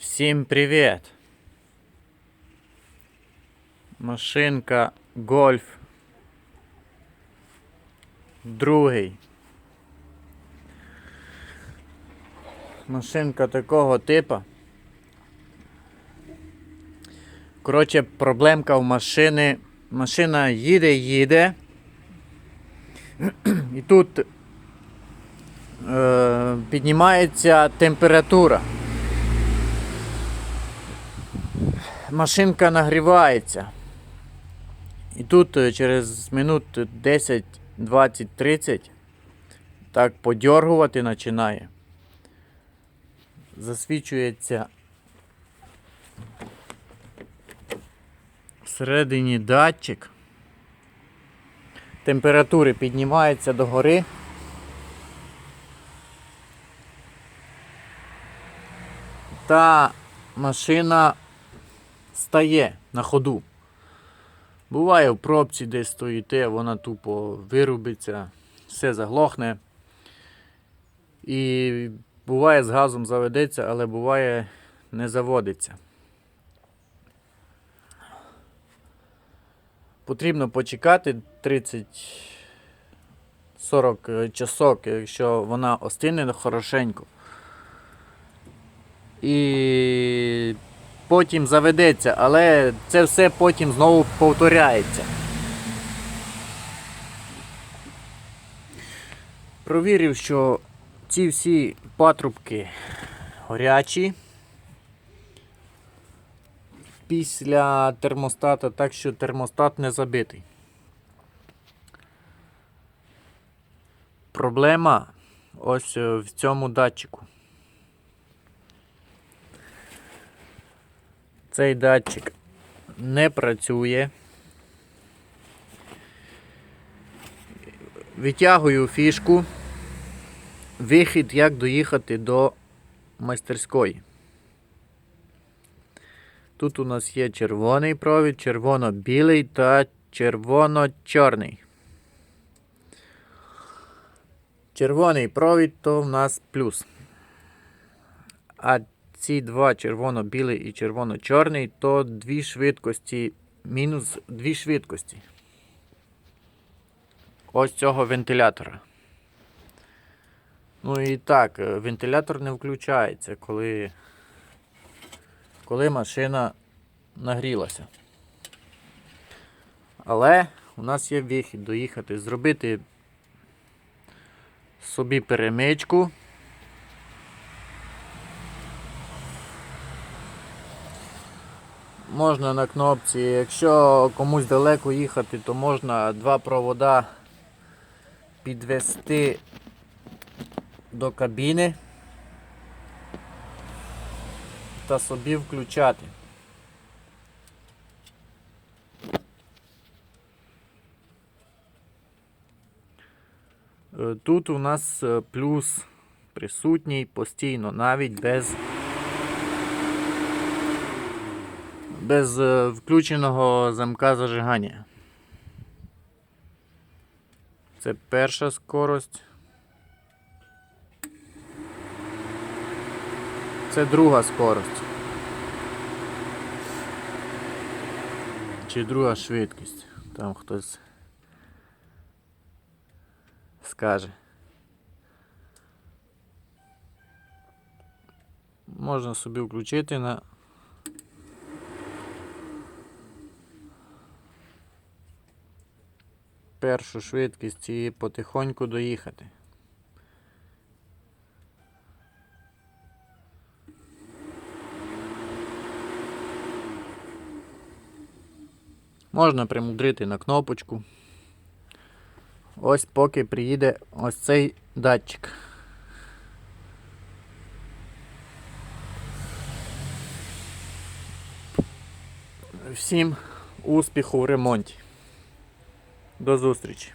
Всім привіт! Машинка Гольф. Другий. Машинка такого типа. Коротше, проблемка в машини. Машина їде, їде. І тут е, піднімається температура. Машинка нагрівається. І тут е, через минут 10, 20, 30 так подьоргувати починає. Засвічується всередині датчик. Температури піднімаються догори. Та машина стає на ходу. Буває в пробці десь стоїте, вона тупо вирубиться, все заглохне. І буває з газом заведеться, але буває не заводиться. Потрібно почекати 30-40 часок, якщо вона остине хорошенько. І потім заведеться, але це все потім знову повторяється. Провірив, що ці всі патрубки горячі після термостата, так що термостат не забитий. Проблема ось е, в цьому датчику. Цей датчик не працює. Витягую фішку. Вихід, як доїхати до майстерської. Тут у нас є червоний провід, червоно-білий та червоно-чорний. Червоний провід то в нас плюс. А ці два червоно-білий і червоно-чорний, то дві швидкості, мінус дві швидкості. Ось цього вентилятора. Ну і так, е, вентилятор не включається, коли, коли машина нагрілася. Але у нас є вихід доїхати, зробити собі перемичку. Можна на кнопці, якщо комусь далеко їхати, то можна два провода підвести до кабіни та собі включати. Е, Тут у нас е, плюс присутній постійно, навіть без без е, включеного замка зажигання. Це перша скорость. Це друга скорость. Чи друга швидкість. Там хтось скаже. Можна собі включити на першу швидкість і потихоньку доїхати. Можна примудрити на кнопочку. Ось поки приїде ось цей датчик. Всім успіху в ремонті. До зустрічі!